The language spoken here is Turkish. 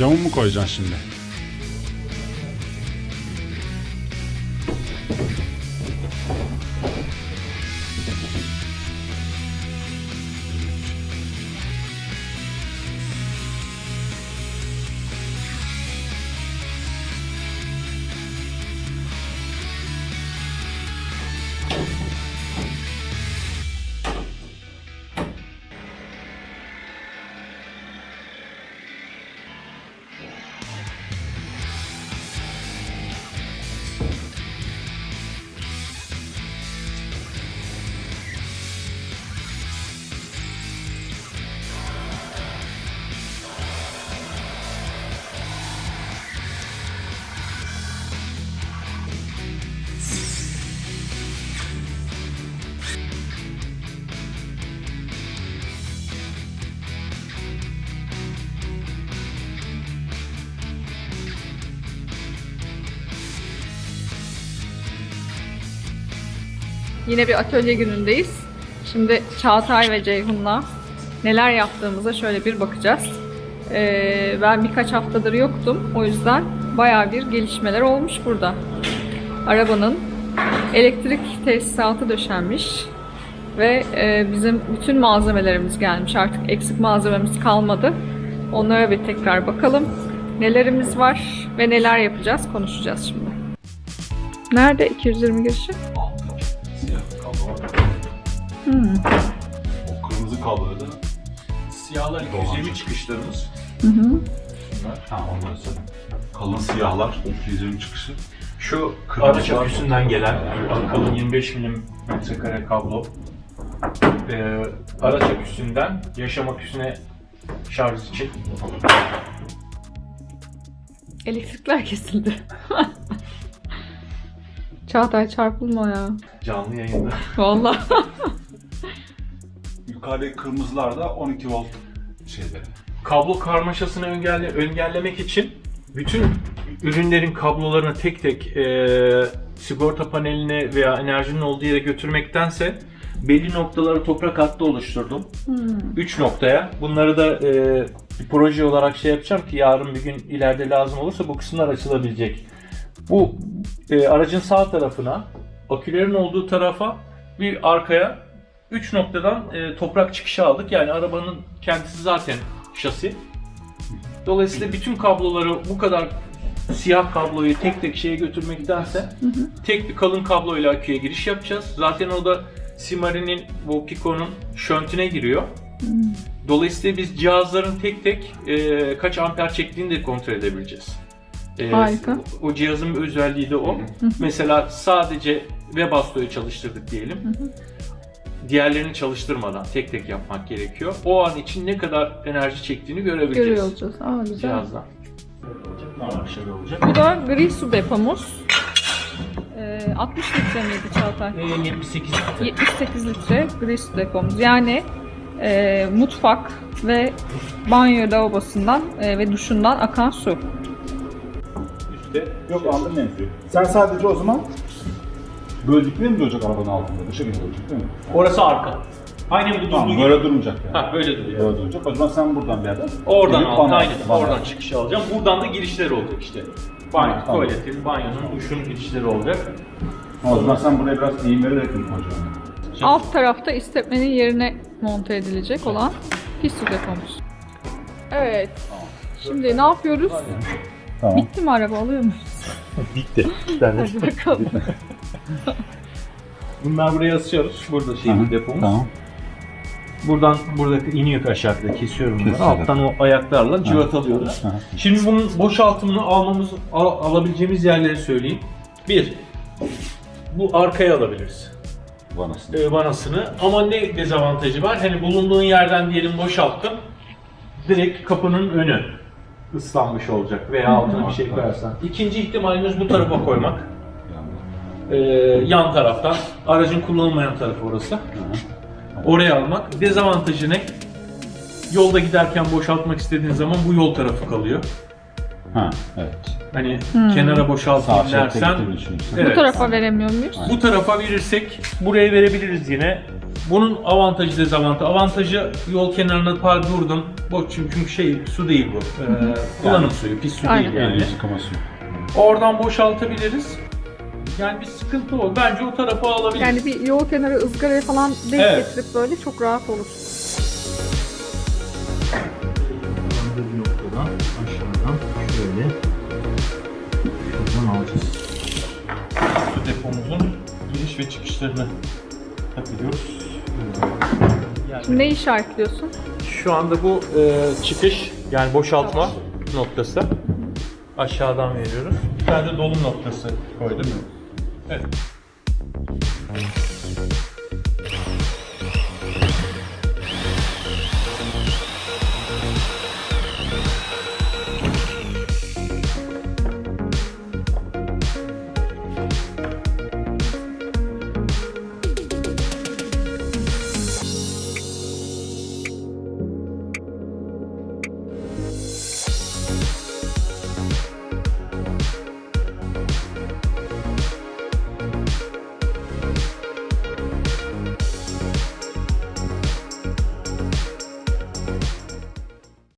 Camı mı koyacaksın şimdi? Yine bir atölye günündeyiz. Şimdi Çağatay ve Ceyhun'la neler yaptığımıza şöyle bir bakacağız. Ee, ben birkaç haftadır yoktum. O yüzden bayağı bir gelişmeler olmuş burada. Arabanın elektrik tesisatı döşenmiş. Ve e, bizim bütün malzemelerimiz gelmiş. Artık eksik malzememiz kalmadı. Onlara bir tekrar bakalım. Nelerimiz var ve neler yapacağız konuşacağız şimdi. Nerede 220 girişi? Hmm. O kırmızı kabloyu da Siyahlar 220 çıkışlarımız. Hı hı. Bunlar. ha. Kalın siyahlar 220 çıkışı. Şu Kırmızı aküsünden gelen kalın 25 milim metrekare kablo. Ee, araç aküsünden yaşam aküsüne şarj için. Elektrikler kesildi. Çağatay çarpılma ya. Canlı yayında. Vallahi. Yukarıdaki kırmızılar da 12 volt şeyleri. Kablo karmaşasını engelle, engellemek için bütün ürünlerin kablolarını tek tek e, sigorta paneline veya enerjinin olduğu yere götürmektense belli noktaları toprak hattı oluşturdum. Hmm. 3 noktaya. Bunları da e, bir proje olarak şey yapacağım ki yarın bir gün ileride lazım olursa bu kısımlar açılabilecek. Bu e, aracın sağ tarafına, akülerin olduğu tarafa bir arkaya 3 noktadan e, toprak çıkışı aldık. Yani arabanın kendisi zaten şasi. Dolayısıyla bütün kabloları bu kadar siyah kabloyu tek tek şeye götürmektense tek bir kalın kabloyla aküye giriş yapacağız. Zaten o da Simari'nin bu Pico'nun şöntüne giriyor. Dolayısıyla biz cihazların tek tek e, kaç amper çektiğini de kontrol edebileceğiz. E, Harika. O cihazın bir özelliği de o. Mesela sadece Webasto'yu çalıştırdık diyelim. Diğerlerini çalıştırmadan tek tek yapmak gerekiyor. O an için ne kadar enerji çektiğini görebileceğiz Görüyor olacağız. Aa güzel. cihazdan. Tamam, şöyle olacak. Bu da gri su depomuz. Ee, 60 litre miydi Çağatay? E, 78 litre. 78 litre gri su depomuz. Yani e, mutfak ve banyo lavabosundan e, ve duşundan akan su. Üstte Yok aldım mevzuyu. Sen sadece o zaman böldükleri mi duracak arabanın altında? Bu şekilde duracak değil mi? Orası arka. Aynen bu Tamam durduğu böyle gibi. durmayacak yani. Ha böyle duruyor. Böyle duracak. O zaman sen buradan bir yerden. Oradan al, aynen. bana- Oradan çıkışı alacağım. Buradan da girişler olacak işte. Banyo, Tamam. tuvaletin, banyonun, duşun girişleri olacak. O zaman sen buraya biraz eğim vererek mi koyacaksın? Alt tarafta istepmenin yerine monte edilecek olan pis su depomuz. Evet. Şimdi ne yapıyoruz? Tamam. Bitti mi araba alıyor muyuz? Bitti. De. Hadi bakalım. Bunlar buraya asıyoruz. Burada şey bir depomuz. Tamam. Buradan buradaki iniyor aşağıda kesiyorum bunları. Kesiyorum. Alttan o ayaklarla cıvatatlıyoruz. Hı. Şimdi bunun boşaltımını almamız al- alabileceğimiz yerleri söyleyeyim. Bir, bu arkaya alabiliriz. Vanasını. e, vanasını. Ama ne dezavantajı var? Hani bulunduğun yerden diyelim boşalttın. Direkt kapının önü ıslanmış olacak veya altına bir şey koyarsan. İkinci ihtimalimiz bu tarafa koymak. Ee, yan taraftan. Aracın kullanılmayan tarafı orası. Oraya almak. Dezavantajı ne? Yolda giderken boşaltmak istediğin zaman bu yol tarafı kalıyor. Ha, evet. Hani Hmm. kenara Sağ boşaltayım dersen gittiğini. Bu Evet. tarafa veremiyor muyuz? bu tarafa verirsek buraya verebiliriz yine. Bunun avantajı dezavantajı. Avantajı yol kenarına par durdum. Boş çünkü çünkü şey su değil bu. Ee, kullanım suyu, pis su Aynen. değil yani. Yani yıkaması yok. Oradan boşaltabiliriz. Yani bir sıkıntı o. Bence o tarafa alabiliriz. Yani bir yol kenarı ızgaraya falan denk Evet. getirip böyle çok rahat olur. bir noktadan aşağıdan şöyle şuradan alacağız. Su depomuzun giriş ve çıkışlarını takıyoruz. Yani Ne işaretliyorsun? şu anda bu e, çıkış yani boşaltma noktası. Aşağıdan veriyoruz. Bir tane de dolum noktası koydum. Evet.